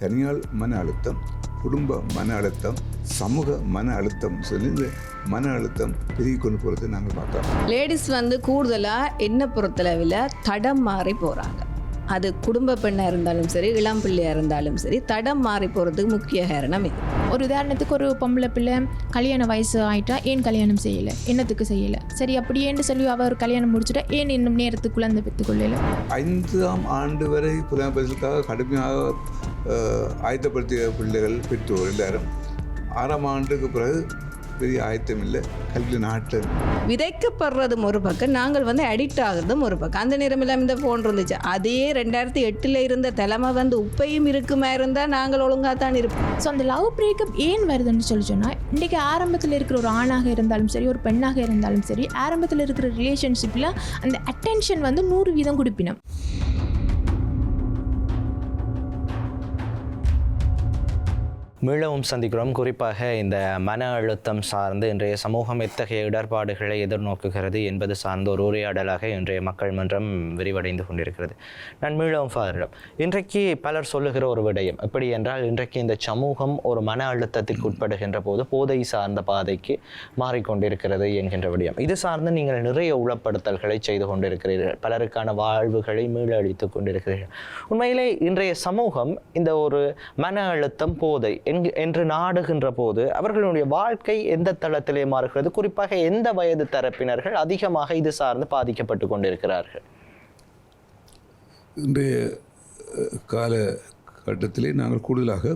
தனியால் மன அழுத்தம் குடும்ப மன அழுத்தம் சமூக மன அழுத்தம் சொல்லி இந்த மன அழுத்தம் பெருகி கொண்டு போகிறது நாங்கள் பார்த்தோம் லேடிஸ் வந்து கூடுதலாக என்ன பொறுத்தளவில் தடம் மாறி போகிறாங்க அது குடும்ப பெண்ணாக இருந்தாலும் சரி இளம் பிள்ளையாக இருந்தாலும் சரி தடம் மாறி போகிறதுக்கு முக்கிய காரணம் இது. ஒரு உதாரணத்துக்கு ஒரு பொம்பளை பிள்ளை கல்யாண வயசு ஆயிட்டா ஏன் கல்யாணம் செய்யலை? என்னத்துக்கு செய்யலை? சரி அப்படியேன்னு சொல்லி அவர் கல்யாணம் முடிச்சுட்டா ஏன் இன்னும் நேரத்துக்கு குழந்தை பெற்றுக்கொள்ளல? ஐந்தாம் ஆண்டு வரை புலம்பெயர்தலுக்காக கடுமையாக ஆயத்தப்படுத்திய பிள்ளைகள் பெற்றோர் எல்லாரும் ஆறாம் ஆண்டுக்கு பிறகு பெரிய ஆயத்தம் இல்லை. கல்வி நாட்டம் விதைக்கப்படுறதும் ஒரு பக்கம் நாங்கள் வந்து அடிக்ட் ஆகுறதும் ஒரு பக்கம். அந்த நேரமெல்லாம் இந்த ஃபோன் இருந்துச்சு. அதே ரெண்டாயிரத்தி எட்டில் இருந்த தலைமை வந்து உப்பையும் இருக்குமா இருந்தால் நாங்கள் ஒழுங்காக தான் இருப்போம். ஸோ அந்த லவ் பிரேக்கப் ஏன் வருதுன்னு சொல்லி சொன்னால் இன்றைக்கி ஆரம்பத்தில் இருக்கிற ஒரு ஆணாக இருந்தாலும் சரி ஒரு பெண்ணாக இருந்தாலும் சரி ஆரம்பத்தில் இருக்கிற ரிலேஷன்ஷிப்பில் அந்த அட்டென்ஷன் வந்து நூறு வீதம் கொடுப்பினோம். மீளவும் சந்திக்கிறோம். குறிப்பாக இந்த மன அழுத்தம் சார்ந்து இன்றைய சமூகம் எத்தகைய இடர்பாடுகளை எதிர்நோக்குகிறது என்பது சார்ந்த ஒரு உரையாடலாக இன்றைய மக்கள் மன்றம் விரிவடைந்து கொண்டிருக்கிறது. நான் மீளவும் ஃபாதரிடம் இன்றைக்கு பலர் சொல்லுகிற ஒரு விடயம் எப்படி என்றால் இன்றைக்கு இந்த சமூகம் ஒரு மன அழுத்தத்திற்கு உட்படுகின்ற போது போதை சார்ந்த பாதைக்கு மாறிக்கொண்டிருக்கிறது என்கின்ற விடயம். இது சார்ந்து நீங்கள் நிறைய உளப்படுத்தல்களை செய்து கொண்டிருக்கிறீர்கள். பலருக்கான வாழ்வுகளை மீள மீளழித்துக் கொண்டிருக்கிறீர்கள். உண்மையிலே இன்றைய சமூகம் இந்த ஒரு மன அழுத்தம் போதை என்று நாடுகின்ற போது அவர்களுடைய வாழ்க்கை எந்த தளத்திலே மாறுகிறது? குறிப்பாக எந்த வயது தரப்பினர்கள் அதிகமாக இது சார்ந்து பாதிக்கப்பட்டு கொண்டிருக்கிறார்கள்? இன்றைய கால கட்டத்திலே நாங்கள் கூடுதலாக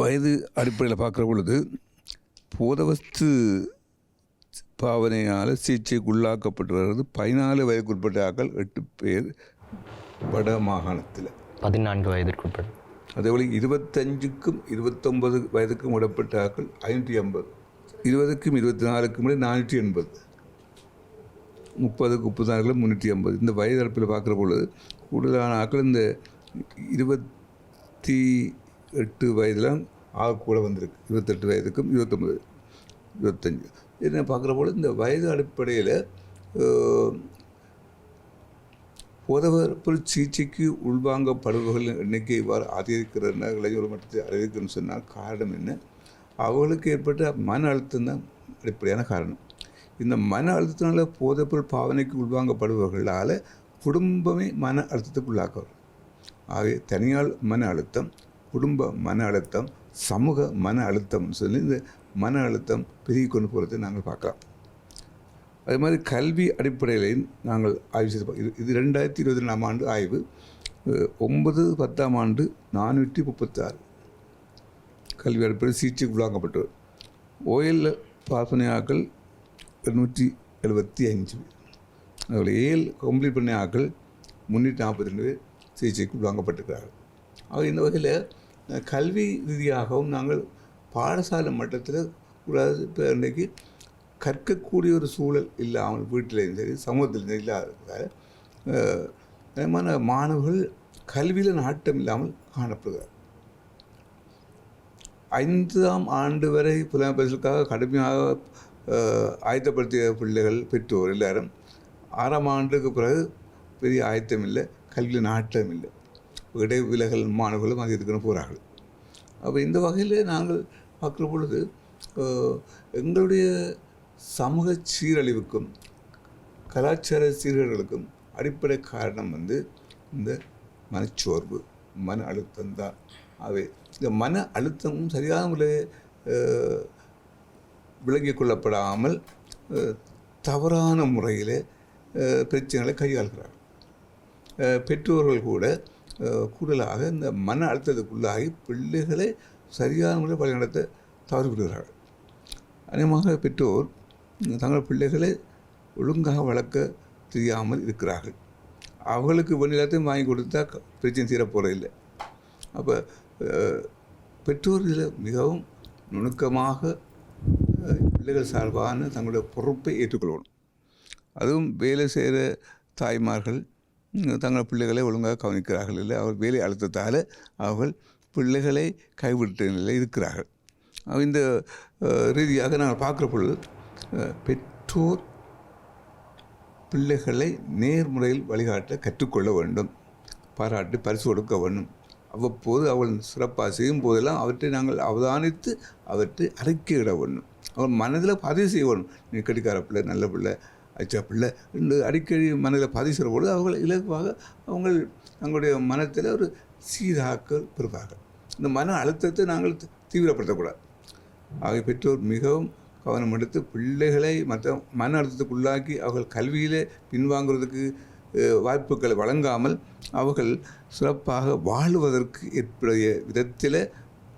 வயது அடிப்படையில் பார்க்குற பொழுது போதவஸ்து பாவனையால் சிகிச்சைக்கு உள்ளாக்கப்பட்டு வர்றது பதினாலு வயதுக்குட்பட்ட ஆக்கள் எட்டு பேர் வட மாகாணத்தில். பதினான்கு வயதிற்குட்பட்ட அதேபோல் இருபத்தஞ்சுக்கும் இருபத்தொம்பது வயதுக்கும் உடப்பட்ட ஆக்கள் ஐநூற்றி ஐம்பது. இருபதுக்கும் இருபத்தி நாலுக்கும் இடையே நானூற்றி எண்பது. முப்பதுக்கு முப்பது முப்பத்தாறுகளும் முந்நூற்றி ஐம்பது. இந்த வயது தரப்பில் பார்க்குற பொழுது கூடுதலான ஆக்கள் இந்த இருபத்தி எட்டு வயதில் ஆக கூட வந்திருக்கு. இருபத்தெட்டு வயதுக்கும் இருபத்தொம்பது இருபத்தஞ்சு. என்ன பார்க்குற பொழுது இந்த வயது அடிப்படையில் போதவர்கள் சிகிச்சைக்கு உள்வாங்கப்படுபவர்களின் எண்ணிக்கை இவ்வாறு அதிகரிக்கிற இளைஞர் மட்டத்தை அதிகரிக்கணும்னு சொன்னால் காரணம் என்ன? அவர்களுக்கு ஏற்பட்ட மன அழுத்தம் தான் அடிப்படையான காரணம். இந்த மன அழுத்தத்தினால போதைப்பொருள் பாவனைக்கு உள்வாங்கப்படுபவர்களால் குடும்பமே மன அழுத்தத்துக்கு உள்ளாக்குவார் ஆகவே தனியால் மன அழுத்தம் குடும்ப மன அழுத்தம் சமூக மன அழுத்தம்னு சொல்லி இந்த மன அழுத்தம் பெருகி கொண்டு போகிறதை நாங்கள் பார்க்கலாம். அது மாதிரி கல்வி அடிப்படையிலையும் நாங்கள் ஆய்வு செய்து இது இது ரெண்டாயிரத்தி இருபத்தி ரெண்டாம் ஆண்டு ஆய்வு. ஒன்பது பத்தாம் ஆண்டு நானூற்றி முப்பத்தாறு. கல்வி அடிப்படையில் சிகிச்சைக்கு உள்ளாக்கப்பட்டவர். ஓஎல் பாசனையாக்கள் எண்ணூற்றி எழுபத்தி அஞ்சு அதில் ஏல் கம்ப்ளீட் பண்ண ஆக்கள் முந்நூற்றி நாற்பத்தி ரெண்டு பேர் சிகிச்சைக்கு உள்ளாங்கப்பட்டிருக்கிறார்கள் ஆக இந்த வகையில் கல்வி ரீதியாகவும் நாங்கள் பாடசாலை மட்டத்தில் கூடாது இப்போ இன்றைக்கு கற்கக்கூடிய ஒரு சூழல் இல்லாமல் வீட்டிலையும் சரி சமூகத்திலும் இல்லாத அஹ், மாணவர்கள் கல்வியில் நாட்டம் இல்லாமல் காணப்படுகிறார். ஐந்தாம் ஆண்டு வரை புலம்பெயர்தலுக்காக கடுமையாக ஆயத்தப்படுத்திய பிள்ளைகள் பெற்றோர் எல்லாரும் ஆறாம் ஆண்டுக்கு பிறகு பெரிய ஆயத்தம் இல்லை கல்வியில் நாட்டம் இல்லை. இடைவிலகல் மாணவர்களும் அதிகரிக்கணும் போகிறார்கள் அப்போ இந்த வகையில் நாங்கள் பார்க்குற பொழுது எங்களுடைய சமூக சீரழிவுக்கும் கலாச்சார சீர்கேடுகளுக்கும் அடிப்படை காரணம் வந்து இந்த மனச்சோர்வு மன அழுத்தம் தான். ஆகவே இந்த மன அழுத்தமும் சரியான முறையில் விளங்கிக் கொள்ளப்படாமல் தவறான முறையில் பிரச்சனைகளை கையாள்கிறார் பெற்றோர்கள் கூட கூடுதலாக இந்த மன அழுத்தத்துக்குள்ளாகி பிள்ளைகளை சரியான முறையில் வழிநடத்த தவறிவிடுகிறார்கள். அநேகமாக பெற்றோர் தங்கள் பிள்ளைகளை ஒழுங்காக வளர்க்க தெரியாமல் இருக்கிறார்கள். அவர்களுக்கு வெண்ணிலத்தையும் வாங்கி கொடுத்தா பிரச்சனை தீர இல்லை. அப்போ பெற்றோர் இதில் மிகவும் நுணுக்கமாக பிள்ளைகள் சார்பான தங்களுடைய பொறுப்பை ஏற்றுக்கொள்ளணும். அதுவும் வேலை செய்கிற தாய்மார்கள் தங்கள் பிள்ளைகளை ஒழுங்காக கவனிக்கிறார்கள் இல்லை அவர் வேலை அழுத்தத்தால் அவர்கள் பிள்ளைகளை கைவிட்ட நிலையில் இருக்கிறார்கள். இந்த ரீதியாக நாங்கள் பார்க்குற பொழுது பெற்றோர் பிள்ளைகளை நேர்முறையில் வழிகாட்ட கற்றுக்கொள்ள வேண்டும். பாராட்டி பரிசு கொடுக்க வேண்டும். அவ்வப்போது அவள் சிறப்பாக செய்யும் போதெல்லாம் அவற்றை நாங்கள் அவதானித்து அவற்றை அறிக்கையிட வேண்டும். அவள் மனதில் பதிவு செய்ய வேண்டும். நீ கடிக்கார பிள்ளை நல்ல பிள்ளை அச்சா பிள்ளை என்று அடிக்கடி மனதில் பதிவு செய்கிற பொழுது அவர்கள் இலகுவாக அவங்க தங்களுடைய மனத்தில் ஒரு சீராக்கல் பெறுவார்கள். இந்த மன அழுத்தத்தை நாங்கள் தீவிரப்படுத்தக்கூடாது. ஆகிய பெற்றோர் மிகவும் கவனம் எடுத்து பிள்ளைகளை மற்ற மன அழுத்தத்துக்குள்ளாக்கி அவர்கள் கல்வியிலே பின்வாங்குவதற்கு வாய்ப்புகளை வழங்காமல் அவர்கள் சிறப்பாக வாழ்வதற்கு ஏற்புடைய விதத்தில்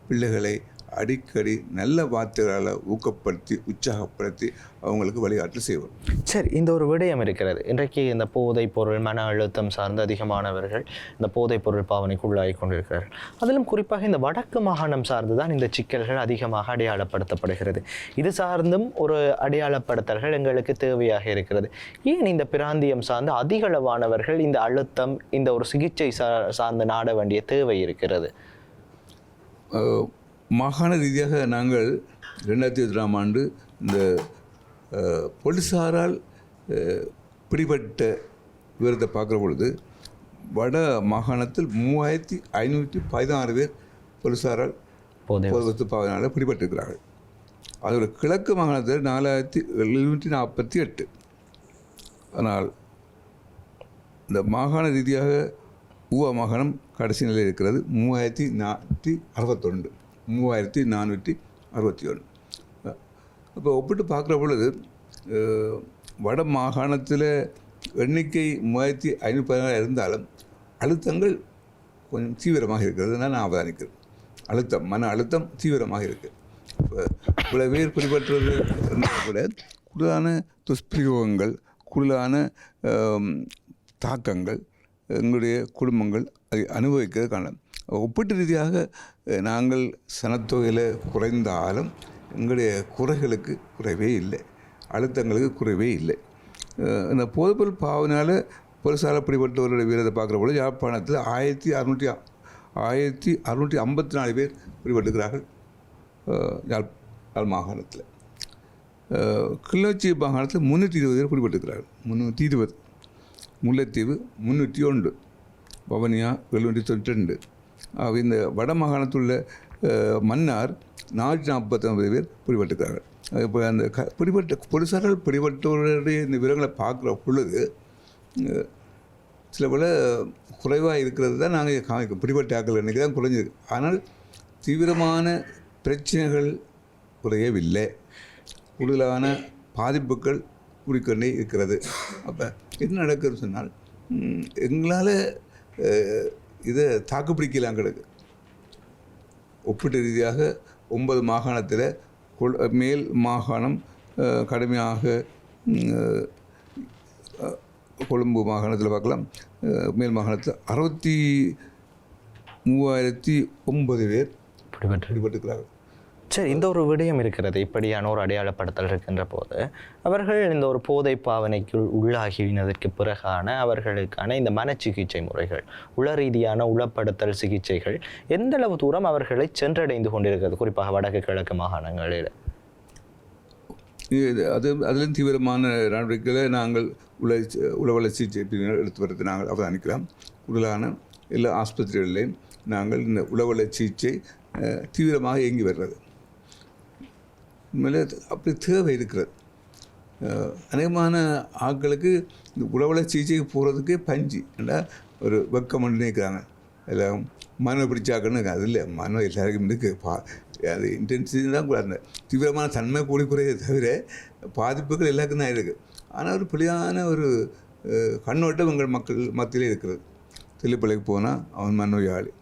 பிள்ளைகளை அடிக்கடி நல்ல வார்த்தைகளால் ஊக்கப்படுத்தி உற்சாகப்படுத்தி அவங்களுக்கு வழிகாட்டு செய்வோம். சரி இந்த ஒரு விடயம் இருக்கிறது. இன்றைக்கு இந்த போதைப் பொருள் மன அழுத்தம் சார்ந்த அதிகமானவர்கள் இந்த போதைப் பொருள் பாவனைக்கு உள்ளாகி கொண்டிருக்கிறார்கள். அதிலும் குறிப்பாக இந்த வடக்கு மாகாணம் சார்ந்து தான் இந்த சிக்கல்கள் அதிகமாக அடையாளப்படுத்தப்படுகிறது. இது சார்ந்தும் ஒரு அடையாளப்படுத்தல்கள் எங்களுக்கு தேவையாக இருக்கிறது. ஏன் இந்த பிராந்தியம் சார்ந்து அதிகளவானவர்கள் இந்த அழுத்தம் இந்த ஒரு சிகிச்சை சார்ந்து நாட வேண்டிய தேவை இருக்கிறது? மாகாண ரீதியாக நாங்கள் ரெண்டாயிரத்தி இருபதாம் ஆண்டு இந்த போலீஸாரால் பிடிபட்ட விவரத்தை பார்க்குற பொழுது வட மாகாணத்தில் மூவாயிரத்தி ஐநூற்றி பதினாறு பேர் போலீஸாரால் போதை போக்குவரத்து பாவனால் பிடிபட்டிருக்கிறார்கள். அதோட கிழக்கு மாகாணத்தில் நாலாயிரத்தி எழுநூற்றி நாற்பத்தி எட்டு. ஆனால் இந்த மாகாண ரீதியாக ஊவா மாகாணம் கடைசி நிலையில் இருக்கிறது மூவாயிரத்தி நானூற்றி அறுபத்தொன்று. மூவாயிரத்தி நானூற்றி அறுபத்தி ஒன்று அப்போ ஒப்பிட்டு பார்க்குற பொழுது வட மாகாணத்தில் எண்ணிக்கை மூவாயிரத்தி ஐநூற்றி பதினாறு இருந்தாலும் அழுத்தங்கள் கொஞ்சம் தீவிரமாக இருக்கிறது நான் அவதானிக்கிறேன். அழுத்தம் மன அழுத்தம் தீவிரமாக இருக்குது இப்போ இவ்வளோ பேர் பிடிபட்டுறது இருந்தால் கூட கூடுதலான துஷ்பிரயோகங்கள் கூடுதலான தாக்கங்கள் எங்களுடைய குடும்பங்கள் அதை அனுபவிக்கிறது காணும் ஒப்பீட்டு ரீதியாக நாங்கள் சனத்தொகையில் குறைந்தாலும் எங்களுடைய குறைகளுக்கு குறைவே இல்லை. அழுத்தங்களுக்கு குறைவே இல்லை. இந்த போதுபொருள் பாவனால் பொருசால் பிடிபட்டவர்களுடைய வீரத்தை பார்க்குற பொழுது யாழ்ப்பாணத்தில் ஆயிரத்தி அறுநூற்றி ஆயிரத்தி அறுநூற்றி ஐம்பத்தி நாலு பேர் பிடிபட்டுக்கிறார்கள் யாழ் மாகாணத்தில். அஹ், கிளிநொச்சி மாகாணத்தில் முந்நூற்றி இருபது பேர் பிடிபட்டுக்கிறார்கள் முந்நூற்றி இருபது. முல்லைத்தீவு முந்நூற்றி ஒன்று. பவனியா எழுநூற்றி தொண்ணூற்றி ரெண்டு. இந்த வட மாகாணத்துள்ள உள்ள மன்னார் நானூற்றி நாற்பத்தொன்பது பேர் பிடிபட்டுக்கிறார்கள். இப்போ அந்த க பிடிபட்ட போலீஸார்கள் பிடிபட்டவருடைய இந்த விவரங்களை பார்க்குற பொழுது சில பல குறைவாக இருக்கிறது தான் நாங்கள் காமிக்கும் பிடிபட்ட ஆக்கள் இன்றைக்கி தான் குறைஞ்சிருக்கு. ஆனால் தீவிரமான பிரச்சனைகள் குறையவில்லை. கூடுதலான பாதிப்புகள் கூடிக்கொண்டே இருக்கிறது. அப்போ என்ன நடக்குதுன்னு சொன்னால் எங்களால் இதை தாக்குப்பிடிக்கலாம் கிடக்கு ஒப்பீட்டு ரீதியாக ஒன்பது மாகாணத்தில் கொல் மேல் மாகாணம் கடுமையாக கொழும்பு மாகாணத்தில் பார்க்கலாம். மேல் மாகாணத்தில் அறுபத்தி மூவாயிரத்தி ஒன்பது பேர் பிடிபட்டு பிடிபட்டுக்கிறார்கள் சரி இந்த ஒரு விடயம் இருக்கிறது. இப்படியான ஒரு அடையாளப்படுத்தல் இருக்கின்ற போது அவர்கள் இந்த ஒரு போதை பாவனைக்குள் உள்ளாகினதற்கு பிறகான அவர்களுக்கான இந்த மன சிகிச்சை முறைகள் உள ரீதியான உளப்படுத்தல் சிகிச்சைகள் எந்த அளவு தூரம் அவர்களை சென்றடைந்து கொண்டிருக்கிறது? குறிப்பாக வடக்கு கிழக்கு மாகாணங்களில். இது அது அதிலும் தீவிரமான நடவடிக்கைகளை நாங்கள் உல உளவள சிகிச்சை பிரிவினர் எடுத்து வருது நாங்கள் அவதானிக்கலாம் உடலான எல்லா ஆஸ்பத்திரிகளிலையும் நாங்கள் இந்த உளவள சிகிச்சை தீவிரமாக இயங்கி வருகிறது. மேலே அப்படி தேவை இருக்கிறது. அநேகமான ஆட்களுக்கு இந்த உளவள சிகிச்சைக்கு போகிறதுக்கே பஞ்சு. ஏண்டா? ஒரு வெக்கம் நினைக்கிறாங்க. எல்லாம் மனம் பிடிச்சாக்கன்னு அது இல்லை. மனம் எல்லாருக்கும் இருக்கு. பா அது இன்டென்சிட்டி தான் கூட அந்த தீவிரமான தன்மை கூடி குறையை தவிர பாதிப்புகள் எல்லாருக்கும் தான் இருக்குது ஆனால் ஒரு பிள்ளையான ஒரு கண்ணோட்டம் எங்கள் மக்கள் மத்தியிலே இருக்கிறது. தெல்லிப்பள்ளைக்கு போனால் அவன் மனோயாளி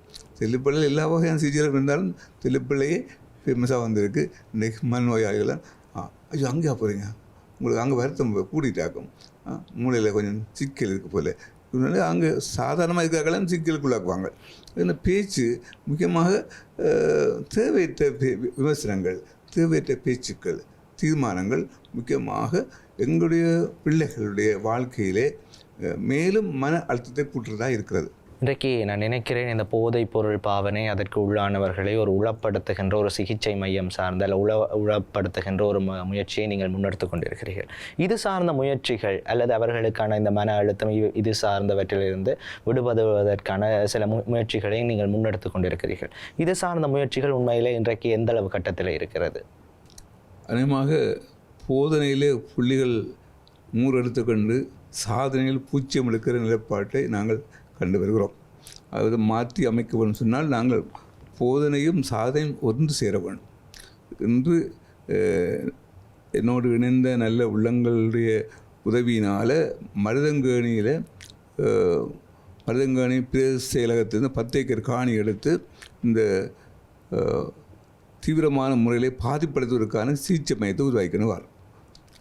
தெல்லிப்பள்ளையில் எல்லா வகையான சிகிச்சைகளும் இருந்தாலும் தெல்லிப்பள்ளையே ஃபேமஸாக வந்திருக்கு. நெக் மனோயாளிகளாம் ஆ ஐயோ அங்கேயா போகிறீங்க உங்களுக்கு அங்கே வருத்தம் கூட்டிகிட்டாக்கும் மூளையில் கொஞ்சம் சிக்கல் இருக்குது போல. இதனால அங்கே சாதாரணமாக இருக்கிறாங்களும் சிக்கலுக்குள்ளாக்குவாங்க. இந்த பேச்சு முக்கியமாக தேவையற்ற பே- விமர்சனங்கள் தேவையற்ற பேச்சுக்கள் தீர்மானங்கள் முக்கியமாக எங்களுடைய பிள்ளைகளுடைய வாழ்க்கையிலே மேலும் மன அழுத்தத்தை கூட்டுறதாக இருக்கிறது. இன்றைக்கு நான் நினைக்கிறேன் இந்த போதைப் பொருள் பாவனை அதற்கு உள்ளானவர்களை ஒரு உளப்படுத்துகின்ற ஒரு சிகிச்சை மையம் சார்ந்த அல்ல உள உளப்படுத்துகின்ற ஒரு முயற்சியை நீங்கள் முன்னெடுத்து கொண்டிருக்கிறீர்கள். இது சார்ந்த முயற்சிகள் அல்லது அவர்களுக்கான இந்த மன அழுத்தம் இது- இது சார்ந்தவற்றிலிருந்து விடுபடுவதற்கான சில முயற்சிகளை நீங்கள் முன்னெடுத்து கொண்டிருக்கிறீர்கள். இது சார்ந்த முயற்சிகள் உண்மையிலே இன்றைக்கு எந்த அளவு கட்டத்தில் இருக்கிறது? அநேகமாக போதனையிலே புள்ளிகள் மூரெடுத்து எடுத்துக்கொண்டு சாதனையில் பூச்சியம் எடுக்கிற நிலைப்பாட்டை நாங்கள் கண்டு வருகிறோம். அதாவது மாற்றி அமைக்க வேண்டும் சொன்னால் நாங்கள் போதனையும் சாதனையும் ஒன்று சேர வேண்டும். இன்று என்னோடு இணைந்த நல்ல உள்ளங்களுடைய உதவியினால் மருதங்கேணியில் மருதங்கேணி பிரதேச செயலகத்திலிருந்து பத்து ஏக்கர் காணி எடுத்து இந்த தீவிரமான முறையிலே பாதிப்படுத்துவதற்கான சிகிச்சை மையத்தை உருவாக்கணும் வரும்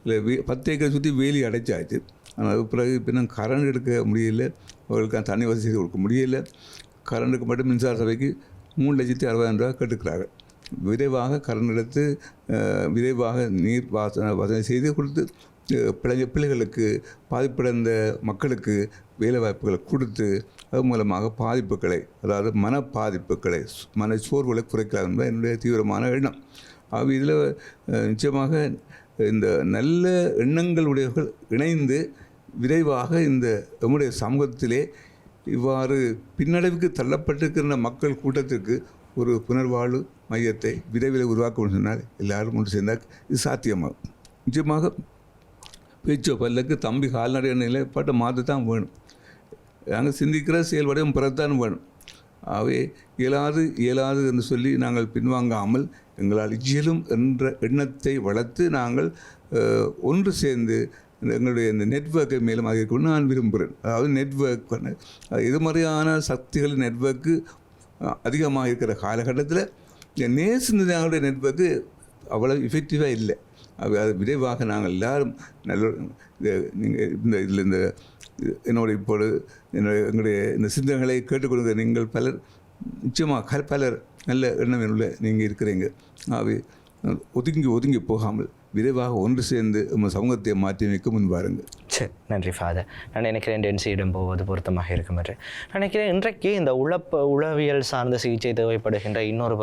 இல்லை வே பத்து ஏக்கரை சுற்றி வேலி அடைச்சாச்சு. ஆனால் பிறகு இப்போ இன்னும் கரண்ட் எடுக்க முடியல. அவர்களுக்கான தண்ணி வசதி செய்து கொடுக்க முடியல. கரண்டுக்கு மட்டும் மின்சார சபைக்கு மூணு லட்சத்தி அறுபதாயிரம் ரூபா கேட்டுக்கிறார்கள். விரைவாக கரண்ட் எடுத்து விரைவாக நீர் வாசனை வசதி செய்து கொடுத்து பிள்ளைங்க பிள்ளைகளுக்கு பாதிப்படைந்த மக்களுக்கு வேலை வாய்ப்புகளை கொடுத்து அது மூலமாக பாதிப்புகளை அதாவது மன பாதிப்புகளை சு- மன சோர்வுகளை குறைக்கலாம் என்பது என்னுடைய தீவிரமான எண்ணம். அவ இதில் நிச்சயமாக இந்த நல்ல எண்ணங்கள் உடையவர்கள் இணைந்து விரைவாக இந்த நம்முடைய சமூகத்திலே இவ்வாறு பின்னடைவுக்கு தள்ளப்பட்டிருக்கின்ற மக்கள் கூட்டத்திற்கு ஒரு புனர்வாழ்வு மையத்தை விரைவில் உருவாக்க சொன்னால் எல்லாரும் ஒன்று சேர்ந்தால் இது சாத்தியமாகும். நிச்சயமாக பேச்சோ பல்லுக்கு தம்பி கால்நடை நிலைப்பாட்டை மாற்றத்தான் வேணும். நாங்கள் சிந்திக்கிற செயல்படையும் பிறத்தான் வேணும். ஆகவே இயலாது இயலாது என்று சொல்லி நாங்கள் பின்வாங்காமல் எங்களால் இயலும் என்ற எண்ணத்தை வளர்த்து நாங்கள் ஒன்று சேர்ந்து எங்களுடைய இந்த நெட்வொர்க்கை மேலும் அதிகரிக்கணும்னு நான் விரும்புகிறேன். அதாவது நெட்வொர்க் இது மாதிரியான சக்திகள் நெட்வொர்க்கு அதிகமாக இருக்கிற காலகட்டத்தில் இந்த நேசிந்தனுடைய நெட்வொர்க்கு அவ்வளோ எஃபெக்டிவாக இல்லை. அது அது விரைவாக நாங்கள் எல்லாரும் நல்ல நீங்கள் இந்த இதில் இந்த என்னோட இப்பொழுது என்னுடைய எங்களுடைய இந்த சிந்தனைகளை கேட்டுக்கொள்கிற நீங்கள் பலர் நிச்சயமாக க- பலர் நல்ல எண்ணம் உள்ள நீங்கள் இருக்கிறீங்க. ஆகவே ஒதுங்கி ஒதுங்கி போகாமல் விரைவாக ஒன்று சேர்ந்து நம்ம சமூகத்தை மாற்றி அமைக்க முன்பாருங்கள் சரி நன்றி ஃபாதர் நான் நினைக்கிறேன் டென்சியிடம் போவது பொருத்தமாக இருக்கும் என்று. நினைக்கிறேன் இன்றைக்கு இந்த உழப்ப உளவியல் சார்ந்த சிகிச்சை தேவைப்படுகின்ற இன்னொரு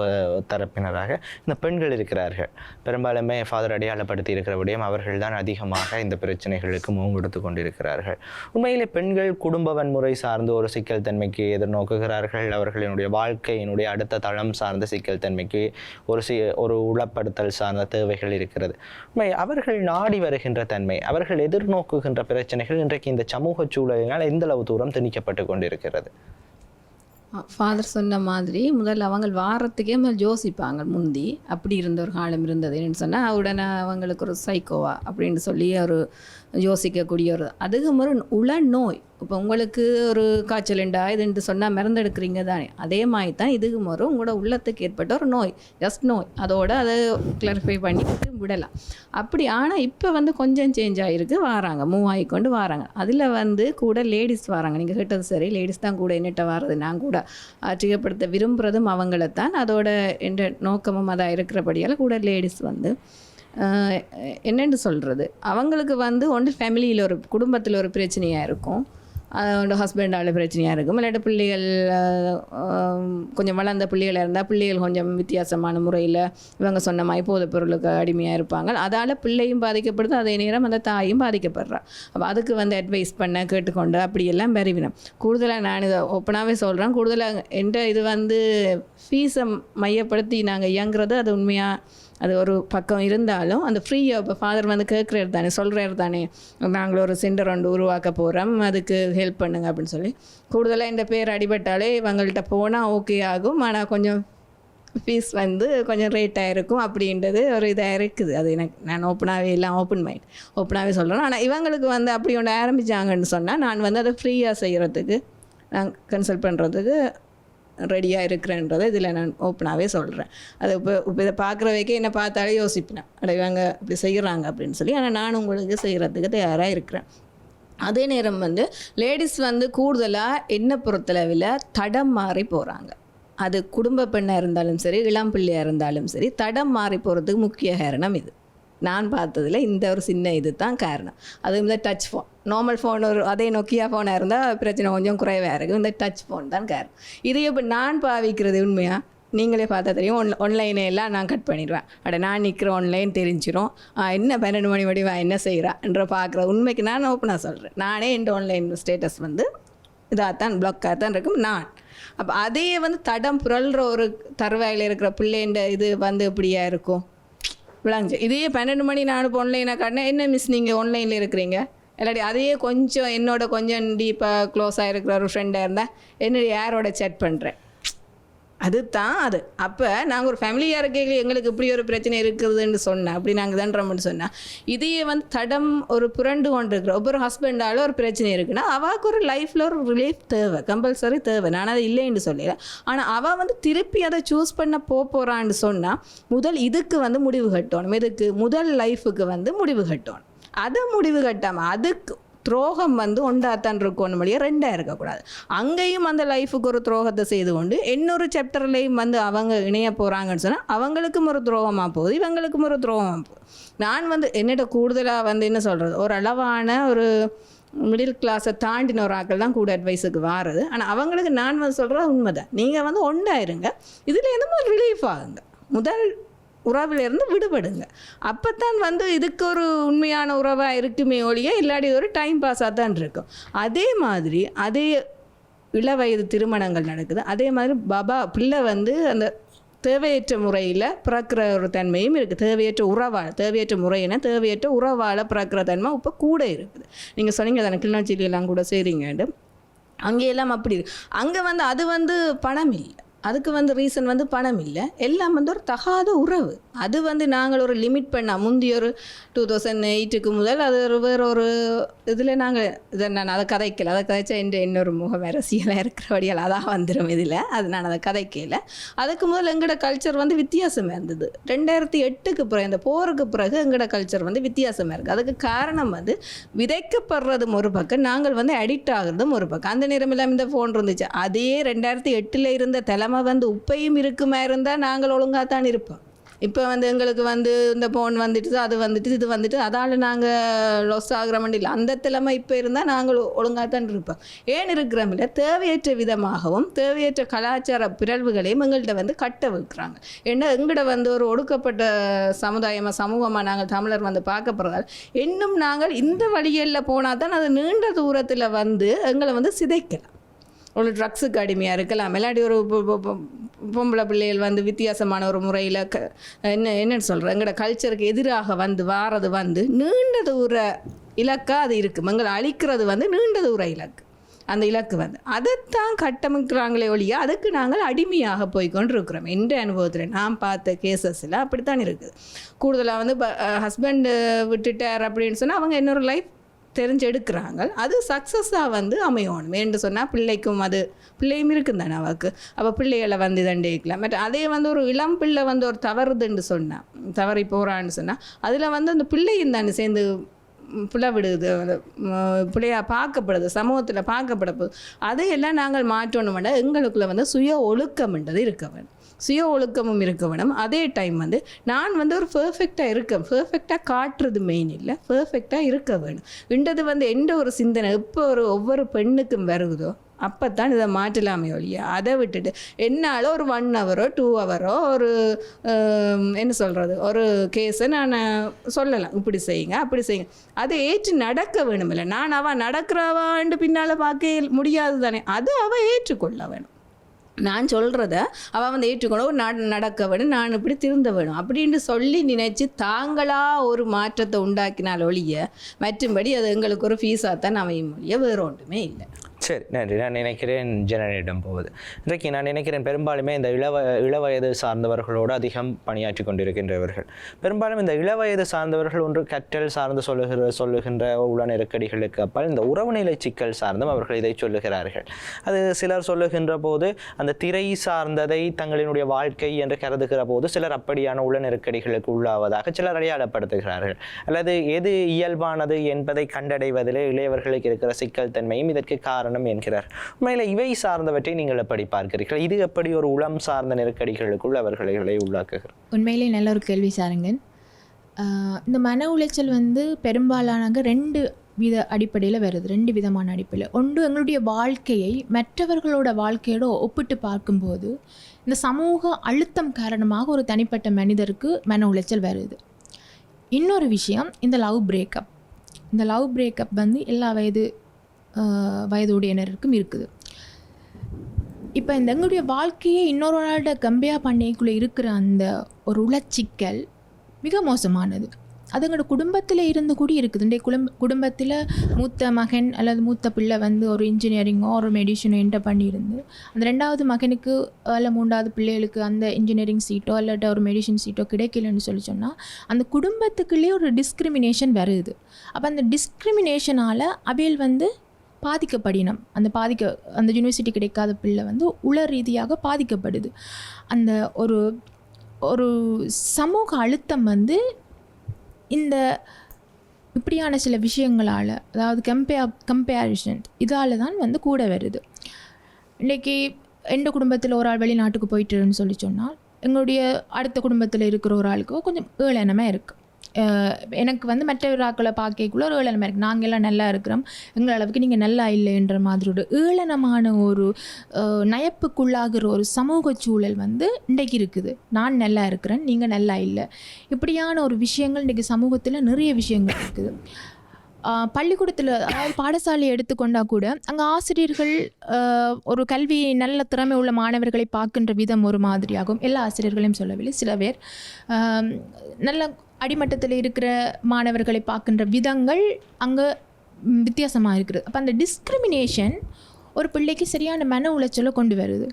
தரப்பினராக இந்த பெண்கள் இருக்கிறார்கள். பெரும்பாலுமே ஃபாதர் அடையாளப்படுத்தி இருக்கிற விடயம் அவர்கள் தான் அதிகமாக இந்த பிரச்சனைகளுக்கு முகம் கொடுத்து கொண்டிருக்கிறார்கள். உண்மையிலே பெண்கள் குடும்ப வன்முறை சார்ந்த ஒரு சிக்கல் தன்மைக்கு எதிர்நோக்குகிறார்கள். அவர்களினுடைய வாழ்க்கையினுடைய அடுத்த தளம் சார்ந்த சிக்கல் தன்மைக்கு ஒரு சி ஒரு உளப்படுத்தல் சார்ந்த தேவைகள் இருக்கிறது. அவர்கள் நாடி வருகின்ற தன்மை அவர்கள் எதிர்நோக்குகின்ற பிரச்சனைகள் இன்றைக்கு இந்த சமூக சூழலினால் எந்த அளவு தூரம் திணிக்கப்பட்டு கொண்டிருக்கிறது? ஃபாதர் சொன்ன மாதிரி முதல்ல அவங்க வாரத்துக்கே முதல் யோசிப்பாங்க முந்தி. அப்படி இருந்த ஒரு காலம் இருந்தது. என்னன்னு சொன்னால் உடனே அவங்களுக்கு ஒரு சைக்கோவா அப்படின்னு சொல்லி ஒரு யோசிக்கக்கூடிய ஒரு அதுக்கு முறை உள நோய் இப்போ உங்களுக்கு ஒரு காய்ச்சல் உண்டா? இதுன்ட்டு சொன்னால் மறந்தெடுக்கிறீங்க தானே. அதே மாதிரி தான் இதுக்கு முறை உங்களோட உள்ளத்துக்கு ஏற்பட்ட ஒரு நோய் ஜஸ்ட் நோய். அதோட அதை கிளாரிஃபை பண்ணிக்கிட்டு விடலாம். அப்படி ஆனால் இப்போ வந்து கொஞ்சம் சேஞ்ச் ஆகிருக்கு வராங்க. மூவ் ஆகிக்கொண்டு வராங்க. அதில் வந்து கூட லேடிஸ் வராங்க. நீங்கள் கேட்டது சரி. லேடிஸ் தான் கூட என்னட்ட வர்றது நான் கூட ஆச்சரியப்படுத்த விரும்புகிறதும் அவங்களைத்தான். தான் அதோட என்ற நோக்கமும் அதாக இருக்கிறபடியால் கூட லேடிஸ் வந்து என்னென்று என்னென்னு சொல்கிறது அவங்களுக்கு வந்து ஒன்று ஃபேமிலியில் ஒரு குடும்பத்தில் ஒரு பிரச்சனையாக இருக்கும். அதோட ஹஸ்பண்டால் பிரச்சனையாக இருக்கும். இல்லாட்டி பிள்ளைகள் கொஞ்சம் வளர்ந்த பிள்ளைகளாக இருந்தால் பிள்ளைகள் கொஞ்சம் வித்தியாசமான முறையில் இவங்க சொன்ன மாதிரி போதைப் பொருளுக்கு அடிமையாக இருப்பாங்க. அதால் பிள்ளையும் பாதிக்கப்படுது அதே நேரம் அந்த தாயும் பாதிக்கப்படுறா. அப்போ அதுக்கு வந்து அட்வைஸ் பண்ண கேட்டுக்கொண்டு அப்படியெல்லாம் பெருவினம் கூடுதலாக நான் இதை ஓப்பனாகவே சொல்கிறேன் கூடுதலாக என்ற இது வந்து ஃபீஸை மையப்படுத்தி நாங்கள் இயங்குறது அது உண்மையாக அது ஒரு பக்கம் இருந்தாலும் அந்த ஃப்ரீயாக இப்போ ஃபாதர் வந்து கேட்குறாரு தானே சொல்கிறாரு தானே. நாங்கள் ஒரு சென்டர் ஒன்று உருவாக்க போகிறோம் அதுக்கு ஹெல்ப் பண்ணுங்க அப்படின்னு சொல்லி. கூடுதலாக இந்த பேர் அடிபட்டாலே இவங்கள்ட்ட போனால் ஓகே ஆகும் ஆனால் கொஞ்சம் ஃபீஸ் வந்து கொஞ்சம் ரேட்டாக இருக்கும் அப்படின்றது ஒரு இதாக இருக்குது. அது எனக்கு நான் ஓப்பனாகவே எல்லாம் ஓப்பன் மைண்ட் ஓப்பனாகவே சொல்கிறேன் ஆனால் இவங்களுக்கு வந்து அப்படி ஒன்று ஆரம்பித்தாங்கன்னு சொன்னால் நான் வந்து அதை ஃப்ரீயாக செய்கிறதுக்கு நான் கன்சல்ட் பண்ணுறதுக்கு ரெடியாக இருக்கிறேன்றதை இதில் நான் ஓப்பனாகவே சொல்கிறேன். அது இப்போ இப்போ இதை பார்க்குறவைக்கே என்னை பார்த்தாலே யோசிப்பேன். அடைவாங்க இப்படி செய்கிறாங்க அப்படின்னு சொல்லி. ஆனால் நான் உங்களுக்கு செய்கிறதுக்கு தயாராக இருக்கிறேன். அதே நேரம் வந்து லேடிஸ் வந்து கூடுதலாக என்ன பொறுத்தளவில் தடம் மாறி போகிறாங்க. அது குடும்ப பெண்ணாக இருந்தாலும் சரி இளம் பிள்ளையாக இருந்தாலும் சரி தடம் மாறி போகிறதுக்கு முக்கிய காரணம் இது. நான் பார்த்ததுல இந்த ஒரு சின்ன இது தான் காரணம். அது இந்த டச் ஃபோன் நார்மல் ஃபோன் ஒரு அதே நொக்கியா ஃபோனாக இருந்தால் பிரச்சனை கொஞ்சம் குறைவாக இருக்குது இந்த டச் ஃபோன் தான் காரணம். இதை இப்போ நான் பாவிக்கிறது உண்மையாக நீங்களே பார்த்தா தெரியும். ஒன் ஆன்லைனை எல்லாம் நான் கட் பண்ணிடுவேன். அட நான் நிற்கிற ஆன்லைன் தெரிஞ்சிடும் ஆ, என்ன பன்னெண்டு மணி வடிவா என்ன செய்கிறான்ற பார்க்குற உண்மைக்கு நான் ஓப்பனாக சொல்கிறேன் நானே இந்த ஆன்லைன் ஸ்டேட்டஸ் வந்து இதாக தான் பிளாக்காக தான் இருக்கும் நான். அப்போ அதே வந்து தடம் புரள்கிற ஒரு தருவாயில் இருக்கிற பிள்ளைன்ற இது வந்து இப்படியா இருக்கும்? விளாஞ்சு. இதே பன்னெண்டு மணி நான் இப்போ ஆன்லைனாக காட்டினேன் என்ன மிஸ் நீங்கள் ஆன்லைனில் இருக்கிறீங்க? இல்லாட்டி அதையே கொஞ்சம் என்னோட கொஞ்சம் டீப்பாக க்ளோஸாக இருக்கிற ஒரு ஃப்ரெண்டாக இருந்தால் என்ன யாரோட சேட் பண்ணுறேன் அதுதான் அது. அப்போ நாங்கள் ஒரு ஃபேமிலியாக இருக்கையில் எங்களுக்கு இப்படி ஒரு பிரச்சனை இருக்குதுன்னு சொன்னேன் அப்படி நாங்கள் தண்டோம்னு சொன்னேன் இதையே வந்து தடம் ஒரு புரண்டு கொண்டு இருக்கிற ஒவ்வொரு ஹஸ்பண்டால ஒரு பிரச்சனை இருக்குன்னா அவாவுக்கு ஒரு லைஃப்பில் ஒரு ரிலீஃப் தேவை கம்பல்சரி தேவை. நான் அதை இல்லைன்னு சொல்லல. ஆனால் அவள் வந்து திருப்பி அதை சூஸ் பண்ண போக போகிறான்னு சொன்னால் முதல் இதுக்கு வந்து முடிவு கட்டணும். இதுக்கு முதல் லைஃபுக்கு வந்து முடிவு கட்டணும். அதை முடிவு கட்டாமல் அதுக்கு துரோகம் வந்து ஒன்றாத்தான் இருக்கணும் வழியாக ரெண்டாக இருக்கக்கூடாது. அங்கேயும் அந்த லைஃபுக்கு ஒரு துரோகத்தை செய்து கொண்டு இன்னொரு சாப்டர்லேயும் வந்து அவங்க இணைய போகிறாங்கன்னு சொன்னால் அவங்களுக்கும் ஒரு துரோகமாக போகுது இவங்களுக்கும் ஒரு துரோகமாக போகுது. நான் வந்து என்னிட்ட கூடுதலாக வந்து என்ன சொல்கிறது ஒரு அளவான ஒரு மிடில் கிளாஸை தாண்டின ஒரு ஆட்கள் தான் கூட அட்வைஸுக்கு வாருது. ஆனால் அவங்களுக்கு நான் வந்து சொல்கிறது உண்மைதான். நீங்கள் வந்து ஒன்றாயிருங்க இதில் எதுவும் ரிலீஃப் ஆகுங்க. முதல் உறவிலிருந்து விடுபடுங்க. அப்போத்தான் வந்து இதுக்கு ஒரு உண்மையான உறவாக இருக்குமே ஒழிய இல்லாடி ஒரு டைம் பாஸாக தான் இருக்கும். அதே மாதிரி அதே இள வயது திருமணங்கள் நடக்குது. அதே மாதிரி பாபா பிள்ளை வந்து அந்த தேவையற்ற முறையில் பிறக்கிற ஒரு தன்மையும் இருக்குது தேவையற்ற உறவால் தேவையற்ற முறையினா தேவையற்ற உறவால் பிறக்கிற தன்மை இப்போ கூட இருக்குது. நீங்கள் சொன்னீங்க தானே கிளிநொச்சியிலாம் கூட செய்கிறீங்கன்ட்டு அங்கேயெல்லாம் அப்படி இருக்கு. அங்கே வந்து அது வந்து பணம் இல்லை. அதுக்கு வந்து ரீசன் வந்து பணம் இல்லை. எல்லாம் வந்து ஒரு தகாத உறவு. அது வந்து நாங்கள் ஒரு லிமிட் பண்ண முந்தி ஒரு டூ தௌசண்ட் எயிட்டுக்கு முதல் அது ஒரு வேறு ஒரு இதில் நாங்கள் இதை நான் அதை கதைக்கல. அதை கதைச்சா என் இன்னொரு முகம் அரசியலாக இருக்கிறபடியால் அதான் வந்துடும் இதில். அது நான் அதை கதைக்கல. அதுக்கு முதல் எங்களோட கல்ச்சர் வந்து வித்தியாசமாக இருந்தது. ரெண்டாயிரத்தி எட்டுக்கு பிறகு இந்த போருக்கு பிறகு எங்களோட கல்ச்சர் வந்து வித்தியாசமாக இருக்குது அதுக்கு காரணம் வந்து விதைக்கப்படுறதும் ஒரு பக்கம் நாங்கள் வந்து அடிக்ட் ஆகுறதும் ஒரு பக்கம். அந்த நேரம் எல்லாம் இந்த ஃபோன் இருந்துச்சு. அதே ரெண்டாயிரத்தி எட்டில் இருந்த தலைமை வந்து உப்பையும் இருக்குமா இருந்தால் நாங்கள் ஒழுங்காக தான் இருப்போம். இப்போ வந்து எங்களுக்கு வந்து இந்த ஃபோன் வந்துட்டு அது வந்துட்டு இது வந்துட்டு அதால் நாங்கள் லொஸ் ஆகிறோம் இல்லை. அந்த திறமை இப்போ இருந்தால் நாங்கள் ஒழுங்காக தான் இருப்போம். ஏன் இருக்கிறோம் இல்லை? தேவையற்ற விதமாகவும் தேவையற்ற கலாச்சார பிறழ்வுகளையும் எங்கள்கிட்ட வந்து கட்ட வைக்கிறாங்க. ஏன்னா எங்கள்கிட்ட வந்து ஒரு ஒடுக்கப்பட்ட சமுதாயமாக சமூகமாக நாங்கள் தமிழர் வந்து பார்க்கப்படுறதால் இன்னும் நாங்கள் இந்த வழிகளில் போனால் தான் அது நீண்ட தூரத்தில் வந்து எங்களை வந்து சிதைக்கலாம். ஒரு ட்ரக்ஸுக்கு அடிமையாக இருக்கலாம். இல்லாட்டி ஒரு பொம்பளை பிள்ளைகள் வந்து வித்தியாசமான ஒரு முறையில் க என்ன என்னன்னு சொல்கிறேன் எங்களோட கல்ச்சருக்கு எதிராக வந்து வாரது வந்து நீண்ட தூர இலக்காக அது இருக்குது எங்களை அழிக்கிறது வந்து நீண்ட தூர இலக்கு. அந்த இலக்கு வந்து. அதைத்தான் கட்டமைக்கிறாங்களே ஒழிய அதுக்கு நாங்கள் அடிமையாக போய்கொண்டு இருக்கிறோம் என்ற அனுபவத்தில் நான் பார்த்த கேசஸில் அப்படித்தான் இருக்குது. கூடுதலாக வந்து ஹஸ்பண்டு விட்டுட்டார் அப்படின்னு சொன்னால் அவங்க இன்னொரு லைஃப் தெரிஞ்செடுக்கிறாங்க. அது சக்ஸஸாக வந்து அமையணும். என்று சொன்னால் பிள்ளைக்கும் அது பிள்ளையும் இருக்கும் தானே அவக்கு அப்போ பிள்ளைகளை வந்து தண்டிக்கலாம் மற்ற அதே வந்து ஒரு இளம் பிள்ளை வந்து ஒரு தவறுதுன்னு சொன்னான் தவறி போகிறான்னு சொன்னால் அதில் வந்து அந்த பிள்ளையும் தானே சேர்ந்து பிளவிடுது விடுது பிள்ளையாக பார்க்கப்படுது சமூகத்தில் பார்க்கப்படுது அதையெல்லாம் நாங்கள் மாற்றணும்னா எங்களுக்குள்ளே வந்து சுய ஒழுக்கம்ன்றது இருக்க வேணும் சுய ஒழுக்கமும் இருக்க வேணும். அதே டைம் வந்து நான் வந்து ஒரு பெர்ஃபெக்டாக இருக்க பெர்ஃபெக்டாக காட்டுறது மெயின் இல்லை. பெர்ஃபெக்டாக இருக்க வேணும். இன்றது வந்து எந்த ஒரு சிந்தனை இப்போ ஒரு ஒவ்வொரு பெண்ணுக்கும் வருகுதோ அப்போ தான் இதை மாற்றலாமே ஒழிய அதை விட்டுட்டு என்னால் ஒரு ஒன் ஹவரோ டூ ஹவரோ ஒரு என்ன சொல்கிறது ஒரு கேஸை நான் சொல்லலாம். இப்படி செய்யுங்க அப்படி செய்யுங்க. அதை ஏற்று நடக்க வேணுமில்ல. நான் அவள் நடக்கிறவாண்டு பின்னால் பார்க்க முடியாது தானே அது அவள் ஏற்றுக்கொள்ள வேணும். நான் சொல்கிறத அவள் வந்து ஏற்றுக்கொண்டு நான் நடக்க வேணும் நான் இப்படி திருந்த வேணும் அப்படின்னு சொல்லி நினைச்சு தாங்களாக ஒரு மாற்றத்தை உண்டாக்கினால் ஒழிய மற்றும்படி அது எங்களுக்கு ஒரு ஃபீஸாக தான் அமையும் ஒழிய வேறு ஒன்றுமே இல்லை. சரி நன்றி. நான் நினைக்கிறேன் ஜெனரியிடம் போவது. இன்றைக்கு நான் நினைக்கிறேன் பெரும்பாலுமே இந்த இளவ இளவயது சார்ந்தவர்களோடு அதிகம் பணியாற்றி கொண்டிருக்கின்றவர்கள். பெரும்பாலும் இந்த இளவயது சார்ந்தவர்கள் ஒன்று கற்றல் சார்ந்து சொல்லுகிற சொல்லுகின்ற உள்ள நெருக்கடிகளுக்கு அப்பால் இந்த உறவுநிலை சிக்கல் சார்ந்தும் அவர்கள் இதை சொல்லுகிறார்கள். அது சிலர் சொல்லுகின்ற போது அந்த திரை சார்ந்ததை தங்களினுடைய வாழ்க்கை என்று கருதுகிற போது சிலர் அப்படியான உள்ள நெருக்கடிகளுக்கு உள்ளாவதாக சிலர் அடையாளப்படுத்துகிறார்கள். அல்லது எது இயல்பானது என்பதை கண்டடைவதிலே இளையவர்களுக்கு இருக்கிற சிக்கல் தன்மையும் இதற்கு காரணம் என்கிறார். உண்மையில் இவை சார்ந்தவற்றை நீங்கள் எப்படி பார்க்கிறீர்கள்? இது எப்படி ஒரு உளம் சார்ந்த நெருக்கடிகளுக்குள் அவர்களை உள்ளாக்குகிறது? உண்மையிலே நல்ல ஒரு கேள்வி சாருங்கன் இந்த மன உளைச்சல் வந்து பெரும்பாலானாங்க ரெண்டு வித அடிப்படையில் வருது. ரெண்டு விதமான அடிப்படையில். ஒன்று எங்களுடைய வாழ்க்கையை மற்றவர்களோட வாழ்க்கையோட ஒப்பிட்டு பார்க்கும்போது இந்த சமூக அழுத்தம் காரணமாக ஒரு தனிப்பட்ட மனிதருக்கு மன உளைச்சல் வருது. இன்னொரு விஷயம் இந்த லவ் பிரேக்கப் இந்த லவ் பிரேக்கப் வந்து எல்லா வயது வயதுடையினருக்கும் இருக்குது. இப்போ இந்த எங்களுடைய வாழ்க்கையை இன்னொரு ஆளோட கம்பேர் பண்ணிக்குள்ளே இருக்கிற அந்த ஒரு உளச்சிக்கல் மிக மோசமானது. அது எங்களோட குடும்பத்தில் இருந்து கூடி இருக்குது. இந்த குடும்ப குடும்பத்தில் மூத்த மகன் அல்லது மூத்த பிள்ளை வந்து ஒரு இன்ஜினியரிங்கோ ஒரு மெடிஷனோ என்டர் பண்ணியிருந்து அந்த ரெண்டாவது மகனுக்கு அல்ல மூன்றாவது பிள்ளைகளுக்கு அந்த இன்ஜினியரிங் சீட்டோ இல்லாட்ட ஒரு மெடிஷன் சீட்டோ கிடைக்கலன்னு சொல்லி சொன்னால் அந்த குடும்பத்துக்குள்ளேயே ஒரு டிஸ்கிரிமினேஷன் வருது. அப்போ அந்த டிஸ்கிரிமினேஷனால் அவையில் வந்து பாதிக்கப்படினம். அந்த பாதிக்க அந்த யூனிவர்சிட்டி கிடைக்காத பிள்ளை வந்து உள ரீதியாக பாதிக்கப்படுது. அந்த ஒரு ஒரு சமூக அழுத்தம் வந்து இந்த இப்படியான சில விஷயங்களால் அதாவது கம்பேர் கம்பேரிஷன் இதால் தான் வந்து கூட வருது. இன்றைக்கி எங்கள் குடும்பத்தில் ஒரு ஆள் வெளிநாட்டுக்கு போயிட்டுன்னு சொல்லி சொன்னால் எங்களுடைய அடுத்த குடும்பத்தில் இருக்கிற ஒரு ஆளுக்கு கொஞ்சம் ஏளனமாக இருக்குது எனக்கு வந்து மற்ற விழாக்களை பார்க்கக்குள்ள ஒரு ஏளனமாக இருக்குது நாங்கள் எல்லாம் நல்லா இருக்கிறோம். எங்கள் அளவுக்கு நீங்கள் நல்லா இல்லைன்ற மாதிரி ஒரு ஏளனமான ஒரு நயப்புக்குள்ளாகிற ஒரு சமூக சூழல் வந்து இன்றைக்கு இருக்குது. நான் நல்லா இருக்கிறேன் நீங்கள் நல்லா இல்லை. இப்படியான ஒரு விஷயங்கள் இன்றைக்கி சமூகத்தில் நிறைய விஷயங்கள் இருக்குது. பள்ளிக்கூடத்தில் அதாவது பாடசாலையை எடுத்துக்கொண்டால் கூட அங்கே ஆசிரியர்கள் ஒரு கல்வி நல்ல திறமை உள்ள மாணவர்களை பார்க்கின்ற விதம் ஒரு மாதிரியாகும். எல்லா ஆசிரியர்களையும் சொல்லவில்லை சில பேர். நல்ல அடிமட்டத்தில் இருக்கிற மாணவர்களை பார்க்கின்ற விதங்கள் அங்கே வித்தியாசமாக இருக்குது. அப்போ அந்த டிஸ்கிரிமினேஷன் ஒரு பிள்ளைக்கு சரியான மன உளைச்சலை கொண்டு வருது.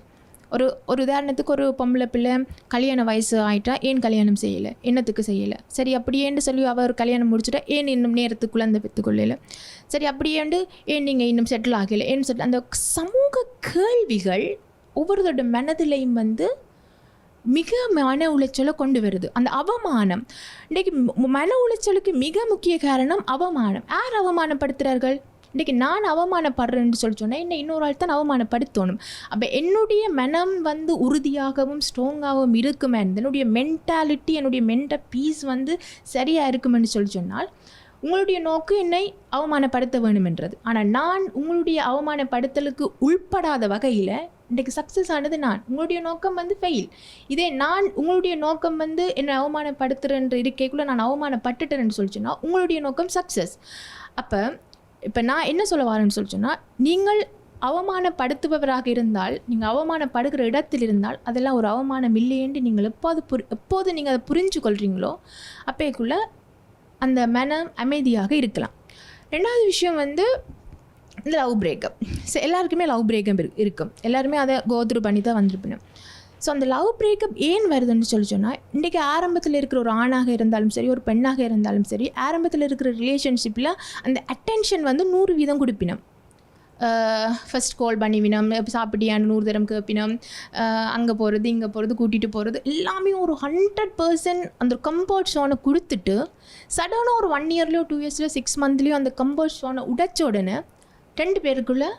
ஒரு ஒரு உதாரணத்துக்கு ஒரு பொம்பளை பிள்ளை கல்யாண வயசு ஆகிட்டா ஏன் கல்யாணம் செய்யலை? என்னத்துக்கு செய்யலை? சரி அப்படியேன்னு சொல்லி அவர் கல்யாணம் முடிச்சுட்டா ஏன் இன்னும் நேரத்துக்கு குழந்தை பெற்றுக்கொள்ளல சரி அப்படியேண்டு ஏன் நீங்கள் இன்னும் செட்டில் ஆகலை? ஏன்னு செட்டில் அந்த சமூக கேள்விகள் ஒவ்வொருத்தோட மனதிலையும் வந்து மிக மன உளைச்சலை கொண்டு வருது. அந்த அவமானம். இன்றைக்கு மன உளைச்சலுக்கு மிக முக்கிய காரணம் அவமானம். யார் அவமானப்படுத்துகிறார்கள் இன்றைக்கி நான் அவமானப்படுறேன்னு சொல்லி சொன்னால் என்ன இன்னொரு ஆள் தான் அவமானப்படுத்தணும். அப்போ என்னுடைய மனம் வந்து உறுதியாகவும் ஸ்ட்ராங்காகவும் இருக்குமே என்னுடைய மென்டாலிட்டி என்னுடைய மென்டல் பீஸ் வந்து சரியாக இருக்குமென்னு சொல்லி சொன்னால் உங்களுடைய நோக்கு என்னை அவமானப்படுத்த வேணுமென்றது. ஆனால் நான் உங்களுடைய அவமானப்படுத்தலுக்கு உள்படாத வகையில் இன்றைக்கு சக்ஸஸ் ஆனது நான். உங்களுடைய நோக்கம் வந்து ஃபெயில் இதே நான் உங்களுடைய நோக்கம் வந்து என்னை அவமானப்படுத்துகிறன்ற இருக்கைக்குள்ளே நான் அவமானப்பட்டுட்டேன்னு சொல்லிச்சுன்னா உங்களுடைய நோக்கம் சக்ஸஸ் அப்போ இப்போ நான் என்ன சொல்ல வரேன்னு சொல்லி நீங்கள் அவமானப்படுத்துபவராக இருந்தால் நீங்கள் அவமானப்படுகிற இடத்தில் இருந்தால் அதெல்லாம் ஒரு அவமானம் இல்லையென்று நீங்கள் எப்போது புரி எப்போது நீங்கள் அதை புரிஞ்சு கொள்கிறீங்களோ அப்போக்குள்ளே அந்த மனம் அமைதியாக இருக்கலாம். ரெண்டாவது விஷயம் வந்து லவ் பிரேக்கப் எல்லாருக்குமே லவ் பிரேக்கப் இருக்கும். எல்லாருமே அதை கோத்ரூ பண்ணி தான் வந்திருப்பணும் ஸோ அந்த லவ் பிரேக்கப் ஏன் வருதுன்னு சொல்லி சொன்னால் இன்றைக்கி ஆரம்பத்தில் இருக்கிற ஒரு ஆணாக இருந்தாலும் சரி ஒரு பெண்ணாக இருந்தாலும் சரி ஆரம்பத்தில் இருக்கிற ரிலேஷன்ஷிப்பில் அந்த அட்டென்ஷன் வந்து நூறு வீதம் கொடுப்பினோம். ஃபஸ்ட் கால் பண்ணிவினோம் சாப்பிட்டியான்னு நூறு தரம் கேட்பினோம் அங்கே போகிறது இங்கே போகிறது கூட்டிகிட்டு போகிறது எல்லாமே ஒரு ஹண்ட்ரட் பர்சன்ட் அந்த கம்ஃபர்ட் ஷோனை கொடுத்துட்டு சடனாக ஒரு ஒன் இயர்லையோ டூ இயர்ஸ்லையோ சிக்ஸ் மந்த்லேயோ அந்த கம்ஃபர்ட் ஷோனை உடைச்ச உடனே ரெண்டு பேருக்குள்ளே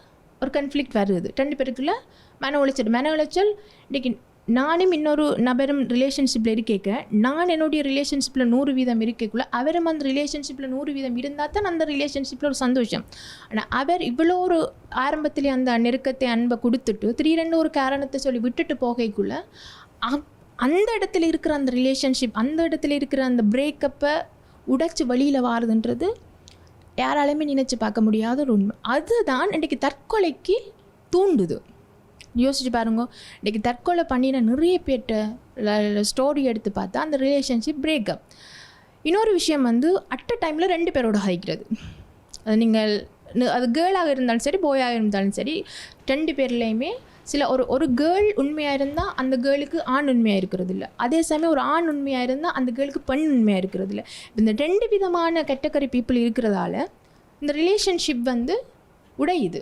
ஒரு கன்ஃப்ளிக்ட் வருது. ரெண்டு பேருக்குள்ளே மன உளைச்சல். மன உளைச்சல் இன்றைக்கி நானும் இன்னொரு நபரும் ரிலேஷன்ஷிப்பில் இருக்கேக்க. நான் என்னுடைய ரிலேஷன்ஷிப்பில் நூறு வீதம் இருக்கக்குள்ள அவரும் அந்த ரிலேஷன்ஷிப்பில் நூறு வீதம் இருந்தால் தான் அந்த ரிலேஷன்ஷிப்பில் ஒரு சந்தோஷம். ஆனால் அவர் இவ்வளோ ஒரு ஆரம்பத்திலே அந்த நெருக்கத்தை அன்பை கொடுத்துட்டு திடீரென்று ஒரு காரணத்தை சொல்லி விட்டுட்டு போகைக்குள்ள அந்த இடத்துல இருக்கிற அந்த ரிலேஷன்ஷிப் அந்த இடத்துல இருக்கிற அந்த பிரேக்கப்பை உடைச்சி வெளியில் வாருதுன்றது யாராலையுமே நினச்சி பார்க்க முடியாத ஒரு உண்மை. அதுதான் இன்றைக்கி தற்கொலைக்கு தூண்டுது. யோசிச்சு பாருங்க. இன்றைக்கி தற்கொலை பண்ணின நிறைய பேர்கிட்ட ஸ்டோரி எடுத்து பார்த்தா அந்த ரிலேஷன்ஷிப் பிரேக்கப் இன்னொரு விஷயம் வந்து அட் அ டைமில் ரெண்டு பேரோட ஹைக்கிறது அது நீங்கள் அது கேர்ளாக இருந்தாலும் சரி பாயாக இருந்தாலும் சரி ரெண்டு பேர்லேயுமே சில ஒரு ஒரு கேர்ள் உண்மையாக இருந்தால் அந்த கேர்ளுக்கு ஆண் உண்மையாக இருக்கிறது இல்லை அதே சமயம் ஒரு ஆண் உண்மையாக இருந்தால் அந்த கேர்ளுக்கு பெண் உண்மையாக இருக்கிறது இல்லை இந்த ரெண்டு விதமான கேட்டகரி பீப்புள் இருக்கிறதால இந்த ரிலேஷன்ஷிப் வந்து உடையுது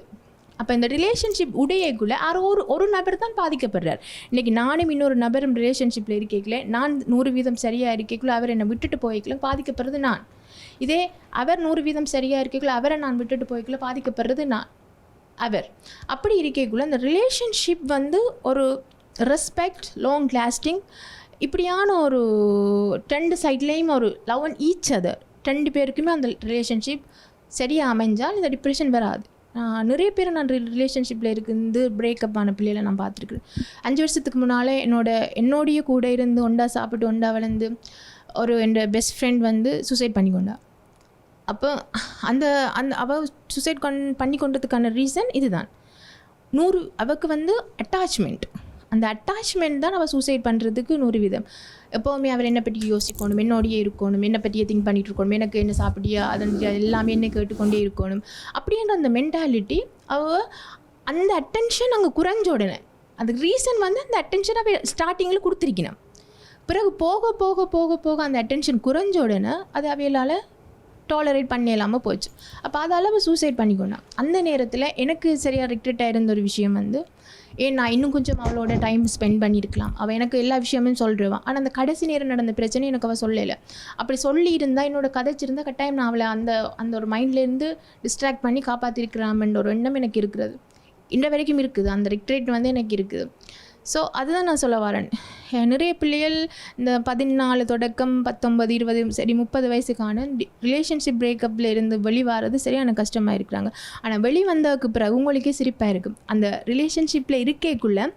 அப்போ இந்த ரிலேஷன்ஷிப் உடையக்குள்ளே யாரோ ஒரு ஒரு நபர் தான் பாதிக்கப்படுறார். இன்றைக்கி நானும் இன்னொரு நபரும் ரிலேஷன்ஷிப்பில் இருக்கேக்கல நான் நூறு வீதம் சரியாக இருக்கேக்குள்ள அவர் என்னை விட்டுட்டு போய்க்கல பாதிக்கப்படுறது நான். இதே அவர் நூறு வீதம் சரியாக இருக்கேக்குள்ள அவரை நான் விட்டுட்டு போய்க்குள்ள பாதிக்கப்படுறது நான். அவர். அப்படி இருக்கேக்குள்ள அந்த ரிலேஷன்ஷிப் வந்து ஒரு ரெஸ்பெக்ட் லாங் லாஸ்டிங் இப்படியான ஒரு ரெண்டு சைட்லேயும் ஒரு லவ் அண்ட் ஈச் அதர் ரெண்டு பேருக்குமே அந்த ரிலேஷன்ஷிப் சரியாக அமைஞ்சால் இந்த டிப்ரெஷன் வராது. நான் நிறைய பேர் நான் ரிலேஷன்ஷிப்பில் இருந்து பிரேக்கப் ஆன பிள்ளைகளை நான் பார்த்துருக்குறேன். அஞ்சு வருஷத்துக்கு முன்னால் என்னோட என்னோடைய கூட இருந்து ஒண்டா சாப்பிட்டு ஒண்டா வளர்ந்து ஒரு என்னோட பெஸ்ட் ஃப்ரெண்ட் வந்து சூசைட் பண்ணி கொண்டா அப்போ அந்த அந்த அவள் சூசைட் கொண் பண்ணி கொண்டதுக்கான ரீசன் இதுதான். நூறு அவக்கு வந்து அட்டாச்மெண்ட் அந்த அட்டாச்மெண்ட் தான் அவள் சூசைட் பண்ணுறதுக்கு நூறு விதம். எப்போவுமே அவர் என்னை பற்றி யோசிக்கணும் என்னோடையே இருக்கணும் என்னை பற்றியே திங்க் பண்ணிட்டு இருக்கணும் எனக்கு என்ன சாப்பிட்டியா அதன் எல்லாமே என்ன கேட்டுக்கொண்டே இருக்கணும் அப்படின்ற அந்த மென்டாலிட்டி அவள் அந்த அட்டென்ஷன் அங்கே குறைஞ்ச உடனே அதுக்கு ரீசன் வந்து அந்த அட்டென்ஷன் அவள் ஸ்டார்டிங்கில் கொடுத்துருக்கணும். பிறகு போக போக போக போக அந்த அட்டென்ஷன் குறைஞ்ச உடனே அது அவையலால் டாலரேட் பண்ண இல்லாமல் போச்சு. அப்போ அதால் அவள் சூசைட் பண்ணிக்கொண்டான் அந்த நேரத்தில் எனக்கு சரியாக ரிக்ரெட் ஆயிருந்த ஒரு விஷயம் வந்து ஏன் நான் இன்னும் கொஞ்சம் அவளோட டைம் ஸ்பெண்ட் பண்ணியிருக்கலாம் அவள் எனக்கு எல்லா விஷயமும் சொல்லிடுவான் ஆனால் அந்த கடைசி நேரம் நடந்த பிரச்சனை எனக்கு அவள் சொல்லலை. அப்படி சொல்லியிருந்தா என்னோட கதைச்சிருந்தா கட்டாயம் நான் அவளை அந்த அந்த ஒரு மைண்ட்லேருந்து டிஸ்ட்ராக்ட் பண்ணி காப்பாற்றிருக்கிறாமன்ற ஒரு எண்ணம் எனக்கு இருக்கிறது. இன்ற வரைக்கும் இருக்குது. அந்த ரிக்ரெட் வந்து எனக்கு இருக்குது. ஸோ அதுதான் நான் சொல்ல வரேன். நிறைய பிள்ளைகள் இந்த பதினாலு தொடக்கம் பத்தொன்பது இருபது சரி முப்பது வயசுக்கான ரிலேஷன்ஷிப் பிரேக்கப்பில் இருந்து வெளிவாரது சரியான கஷ்டமாக இருக்கிறாங்க. ஆனால் வெளி வந்ததுக்கு பிறகு உங்களுக்கே சிரிப்பாக இருக்கும் அந்த ரிலேஷன்ஷிப்பில் இருக்கைக்குள்ளே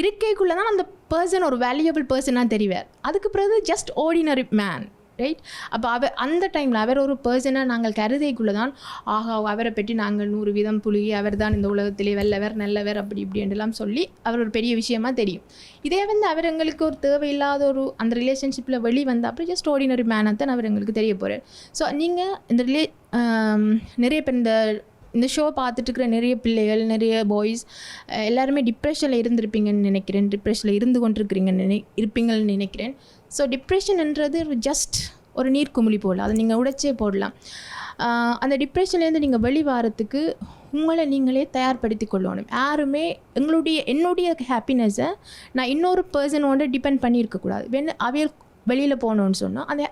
இருக்கைக்குள்ளே தான் அந்த பர்சன் ஒரு வேல்யூபிள் பர்சனாக தெரிவார். அதுக்கு பிறகு ஜஸ்ட் ஆர்டினரி மேன் ரைட் அப்போ அவ அந்த டைமில் அவர் ஒரு பர்சனாக நாங்கள் கருதைக்குள்ளே தான் ஆஹா அவரை பற்றி நாங்கள் நூறு வீதம் புழுகி அவர் தான் இந்த உலகத்திலே வெள்ளவர் நல்லவர் அப்படி இப்படின்றலாம் சொல்லி அவர் ஒரு பெரிய விஷயமா தெரியும். இதே வந்து அவர் எங்களுக்கு ஒரு தேவையில்லாத ஒரு அந்த ரிலேஷன்ஷிப்பில் வெளி வந்த அப்புறம் ஜஸ்ட் ஆர்டினரி மேனாக தான் அவர் எங்களுக்கு தெரிய போகிறார் ஸோ நீங்கள் இந்த ரிலே நிறைய பேர் இந்த இந்த ஷோ பார்த்துட்டு இருக்கிற நிறைய பிள்ளைகள் நிறைய பாய்ஸ் எல்லாருமே டிப்ரெஷனில் இருந்திருப்பீங்கன்னு நினைக்கிறேன் டிப்ரெஷனில் இருந்து கொண்டிருக்கிறீங்கன்னு நினை இருப்பீங்கன்னு நினைக்கிறேன். ஸோ டிப்ரெஷன்ன்றது ஜஸ்ட் ஒரு நீர்க்குமிழி போடலாம் அதை நீங்கள் உடைச்சே போடலாம். அந்த டிப்ரெஷன்லேருந்து நீங்கள் வெளிவாரத்துக்கு உங்களை நீங்களே தயார்படுத்தி கொள்ளணும். யாருமே எங்களுடைய என்னுடைய ஹாப்பினஸை நான் இன்னொரு பர்சனோட டிபெண்ட் பண்ணியிருக்கக்கூடாது வென் அவையல் வெளியில் போகணுன்னு சொன்னால் அந்த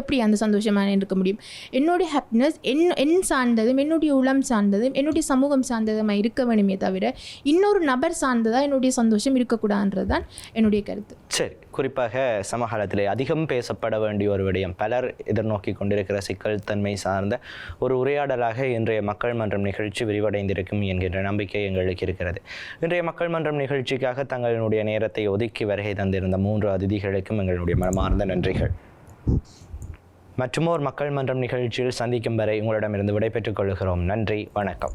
எப்படி அந்த சந்தோஷமாக இருக்க முடியும்? என்னுடைய ஹாப்பினஸ் என் என் சார்ந்ததும் என்னுடைய உளம் சார்ந்ததும் என்னுடைய சமூகம் சார்ந்ததுமாக இருக்க வேணுமே தவிர இன்னொரு நபர் சார்ந்ததாக என்னுடைய சந்தோஷம் இருக்கக்கூடாதுன்றது தான் என்னுடைய கருத்து. சரி குறிப்பாக சமகாலத்திலே அதிகம் பேசப்பட வேண்டிய ஒரு விடயம் பலர் எதிர்நோக்கி கொண்டிருக்கிற சிக்கல் தன்மை சார்ந்த ஒரு உரையாடலாக இன்றைய மக்கள் மன்றம் நிகழ்ச்சி விரிவடைந்திருக்கும் என்கின்ற நம்பிக்கை எங்களுக்கு இருக்கிறது. இன்றைய மக்கள் மன்றம் நிகழ்ச்சிக்காக தங்களுடைய நேரத்தை ஒதுக்கி வருகை தந்திருந்த மூன்று அதிதிகளுக்கும் எங்களுடைய மனமார்ந்த நன்றிகள். மற்றுமோர் மக்கள் மன்றம் நிகழ்ச்சியில் சந்திக்கும் வரை உங்களிடமிருந்து விடைபெற்றுக் கொள்கிறோம். நன்றி வணக்கம்.